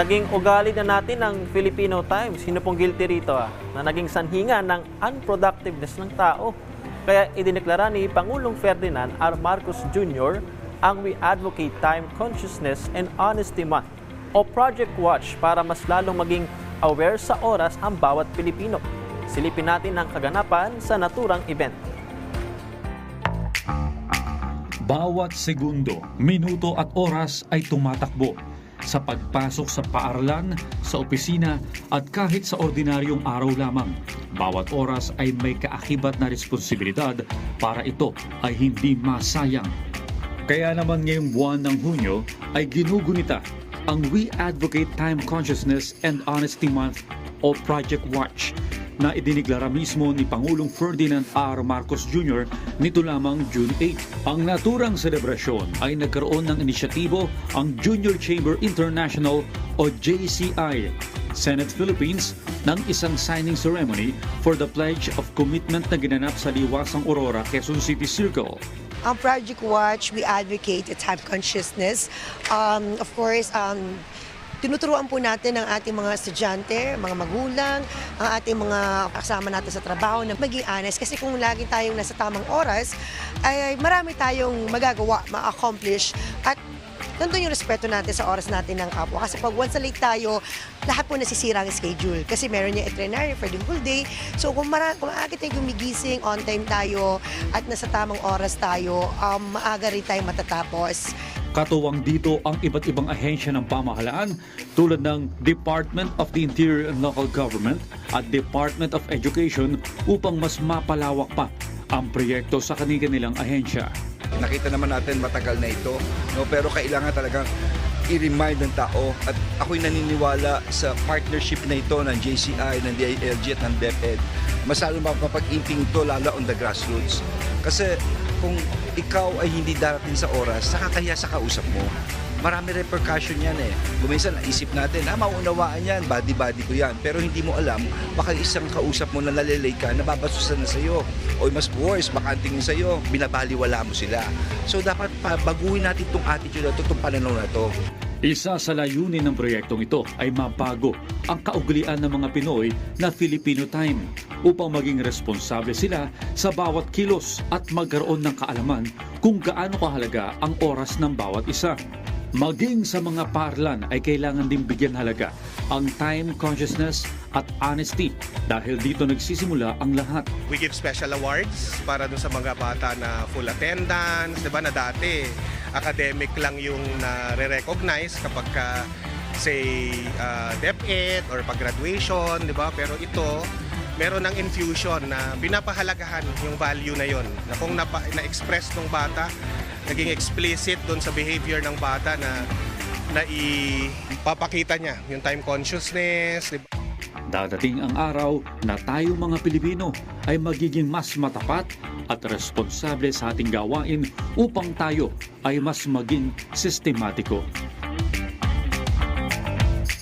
Naging ugali na natin ng Filipino Times. Sino pong guilty rito ah? Na naging sanhinga ng unproductiveness ng tao. Kaya idineklara ni Pangulong Ferdinand R. Marcos Jr. ang We Advocate Time Consciousness and Honesty Month o Project Watch para mas lalong maging aware sa oras ang bawat Pilipino. Silipin natin ang kaganapan sa naturang event. Bawat segundo, minuto at oras ay tumatakbo sa pagpasok sa paaralan, sa opisina at kahit sa ordinaryong araw lamang. Bawat oras ay may kaakibat na responsibilidad para ito ay hindi masayang. Kaya naman ngayong buwan ng Hunyo ay ginugunita ang We Advocate Time Consciousness and Honesty Month o Project Watch na idiniglara mismo ni Pangulong Ferdinand R. Marcos Jr. nito lamang June 8. Ang naturang selebrasyon ay nagkaroon ng inisyatibo ang Junior Chamber International o JCI Senate Philippines ng isang signing ceremony for the Pledge of Commitment na ginanap sa Liwasang Aurora, Quezon City Circle. Ang Project Watch, we advocate a time consciousness. Um, of course, um, tinuturuan po natin ang ating mga estudyante, mga magulang, ang ating mga kasama natin sa trabaho na maging honest. Kasi kung lagi tayong nasa tamang oras, ay, marami tayong magagawa, ma-accomplish. At nandun yung respeto natin sa oras natin ng kapwa. Kasi pag once late tayo, lahat po nasisira ang schedule. Kasi meron yung itinerary for the whole day. So kung, mara, kung maaga tayo gumigising, on time tayo, at nasa tamang oras tayo, um, maaga rin tayo matatapos. Katuwang dito ang iba't ibang ahensya ng pamahalaan tulad ng Department of the Interior and Local Government at Department of Education upang mas mapalawak pa ang proyekto sa kanilang ahensya. Nakita naman natin matagal na ito, no? pero kailangan talagang i-remind ng tao at ako'y naniniwala sa partnership na ito ng JCI, ng DILG at ng DepEd. Mas lalo mapapag-imping ito lalo on the grassroots. Kasi kung ikaw ay hindi darating sa oras, nakakahiya sa kausap mo. Marami repercussion yan eh. Guminsan, naisip natin, ah, maunawaan yan, body-body ko yan. Pero hindi mo alam, baka isang kausap mo na nalilay ka, nababasusan na sa'yo. O mas worse, baka ang tingin sa'yo, binabaliwala mo sila. So dapat pa, baguhin natin itong attitude na ito, itong pananaw na ito. Isa sa layunin ng proyektong ito ay mabago ang kaugalian ng mga Pinoy na Filipino time upang maging responsable sila sa bawat kilos at magkaroon ng kaalaman kung gaano kahalaga ang oras ng bawat isa. Maging sa mga parlan ay kailangan din bigyan halaga ang time consciousness at honesty dahil dito nagsisimula ang lahat. We give special awards para dun sa mga bata na full attendance, 'di ba? Na dati academic lang yung na-recognize kapag ka say uh, DepEd or pag graduation, 'di ba? Pero ito meron ng infusion na binapahalagahan yung value na yon na kung na-express ng bata naging explicit doon sa behavior ng bata na na ipapakita niya yung time consciousness, 'di ba? Dadating ang araw na tayo mga Pilipino ay magiging mas matapat at responsable sa ating gawain upang tayo ay mas maging sistematiko.